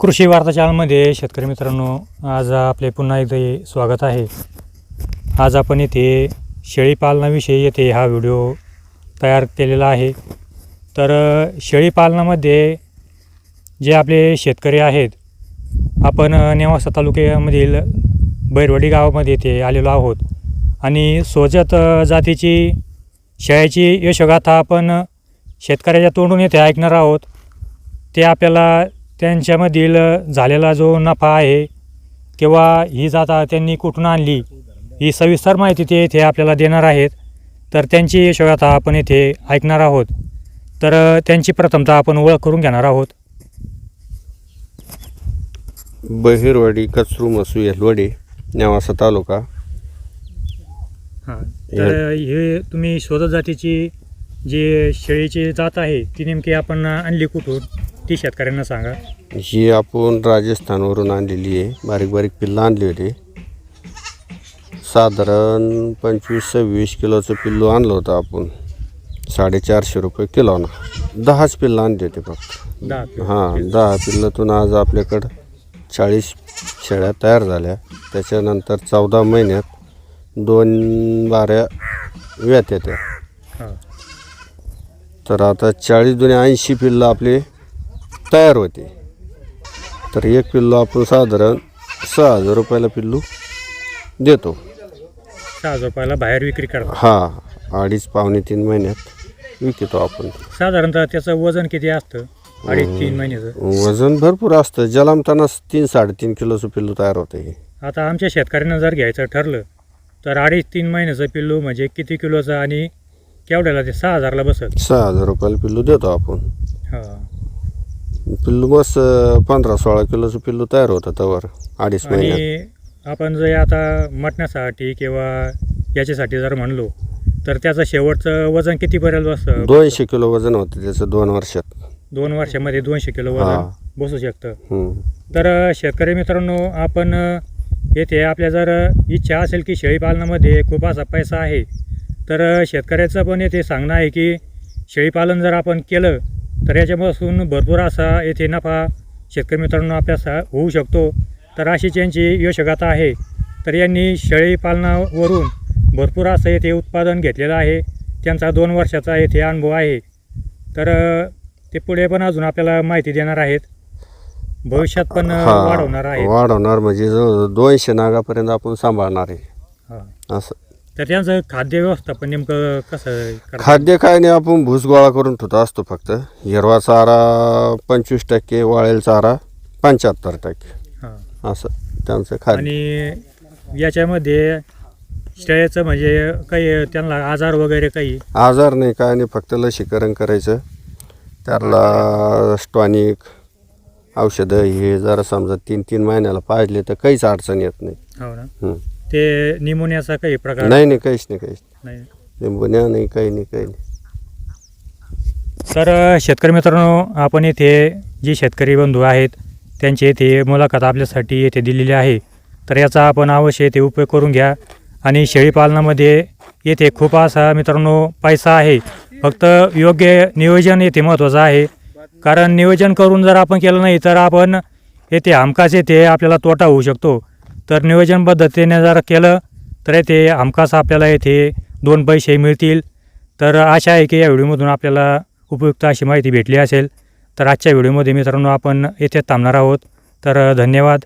कृषी वार्ता चॅनलमध्ये शेतकरी मित्रांनो आज आपले पुन्हा एकदा स्वागत आहे. आज आपण येथे शेळीपालनाविषयी येथे हा व्हिडिओ तयार केलेला आहे. तर शेळीपालनामध्ये जे आपले शेतकरी आहेत आपण नेवासा तालुक्यामधील बैरवडी गावामध्ये येथे आलेलो आहोत. आणि सोजत जातीची शेळ्याची यशोगाथा आपण शेतकऱ्याच्या तोंडून येथे ऐकणार आहोत. ते आपल्याला त्यांच्यामधील झालेला जो नफा आहे किंवा ही जाता त्यांनी कुठून आणली ही सविस्तर माहिती ते येथे आपल्याला देणार आहेत. तर त्यांची यशोगाथा आपण येथे ऐकणार आहोत. तर त्यांची प्रथमतः आपण ओळख करून घेणार आहोत. बहिरवाडी कचरू मसू येलवडे नेवासा तालुका. हां तर हे तुम्ही शोधत जातीची जी शेळीची जात आहे ती नेमकी आपण आणली कुठून? ती शेतकऱ्यांना सांगा. ही आपण राजस्थानवरून आणलेली आहे बारीक बारीक पिल्लं आणली होती. साधारण पंचवीस सव्वीस किलोचं पिल्लू आणलं होतं आपण. साडेचारशे रुपये किलोनं दहाच पिल्लं आणली होती फक्त. दहा. हां दहा पिल्लातून आज आपल्याकडं चाळीस शेळ्या तयार झाल्या. त्याच्यानंतर चौदा महिन्यात दोन बाऱ्या व्यात येत्या. हां. तर आता चाळीस दुने ऐंशी पिल्लं आपले तयार होते. तर एक पिल्लू आपण साधारण सहा हजार रुपयाला पिल्लू देतो. सहा हजार रुपयाला बाहेर विक्री करता. हा अडीच पावणे तीन महिन्यात विकतो आपण. साधारणतः त्याचं वजन किती असतं? अडीच तीन महिन्याचं. वजन भरपूर असतं. जलमताना तीन साडेतीन किलोचं पिल्लू तयार होतं हे. आता आमच्या शेतकऱ्यांना जर घ्यायचं ठरलं तर अडीच तीन महिन्याचं पिल्लू म्हणजे किती किलोचं आणि केवढ्याला ते सहा हजारला बसत? सहा हजार रुपयाला पिल्लू देतो आपण. हां. पिल्लू मस्त पंधरा सोळा किलोचं पिल्लू तयार होतं तवर अडीच महिन्यात. आणि आपण जर आता मटण्यासाठी किंवा याच्यासाठी जर म्हणलो तर त्याचं शेवटचं वजन कितीपर्यंत बसतं? दोनशे किलो वजन होतं त्याचं दोन वर्षात. दोन वर्षामध्ये दोनशे किलो हा. वजन बसू शकतं. हम्म. तर अ, शेतकरी मित्रांनो आपण अ, येथे आपल्या जर इच्छा असेल की शेळीपालनामध्ये खूप असा पैसा आहे तर शेतकऱ्याचं पण येथे सांगणं आहे की शेळीपालन जर आपण केलं तर याच्यापासून भरपूर असा येथे नफा शेतकरी मित्रांनो आपल्यासा होऊ शकतो. तर अशीच यांची यशगाथा आहे. तर यांनी शेळीपालनावरून भरपूर असं येथे उत्पादन घेतलेलं आहे. त्यांचा दोन वर्षाचा येथे अनुभव आहे. तर ते पुढे पण अजून आपल्याला माहिती देणार आहेत. भविष्यात पण वाढवणार आहेत. वाढवणार म्हणजे जवळ दोनशे नागापर्यंत आपण सांभाळणार आहे. हा. असं. तर त्यांचं खाद्य व्यवस्थापन नेमकं कसं करतात? खाद्य काय नाही आपण भूस गोळा करून ठेवतो असतो फक्त. हिरवा चारा पंचवीस टक्के वाळेल चारा पंच्याहत्तर टक्के. हा. असं त्यांचं खाद्य. आणि याच्यामध्ये शेळ्याचं म्हणजे काही त्यांना आजार वगैरे काही? आजार नाही काय नाही फक्त लसीकरण करायचं. त्याला स्टॉनिक औषधं हे जरा समजा तीन तीन महिन्याला पाजले तर काहीच अडचण येत नाही. हो ना. हं. ते निमोनियाचा काही प्रकार? नाही नाही काहीच नाही काहीच नाही. नाही. लिंबुण्या नाही काही नाही काही नाही. तर शेतकरी मित्रांनो आपण येथे जे शेतकरी बंधू आहेत त्यांची येथे मुलाखत आपल्यासाठी येथे दिलेली आहे. तर याचा आपण अवश्य येथे उपयोग करून घ्या. आणि शेळीपालनामध्ये येथे खूप असा मित्रांनो पैसा आहे. फक्त योग्य नियोजन येथे महत्त्वाचं आहे. कारण नियोजन करून जर आपण केलं नाही तर आपण येथे हमखास येथे आपल्याला तोटा होऊ शकतो. तर नियोजन पद्धतीने जर केलं तर येथे हमखास आपल्याला येथे दोन पैसे मिळतील. तर आशा आहे की या व्हिडिओमधून आपल्याला उपयुक्त अशी माहिती भेटली असेल. तर आजच्या व्हिडिओमध्ये मित्रांनो आपण येथे थांबणार आहोत. तर धन्यवाद.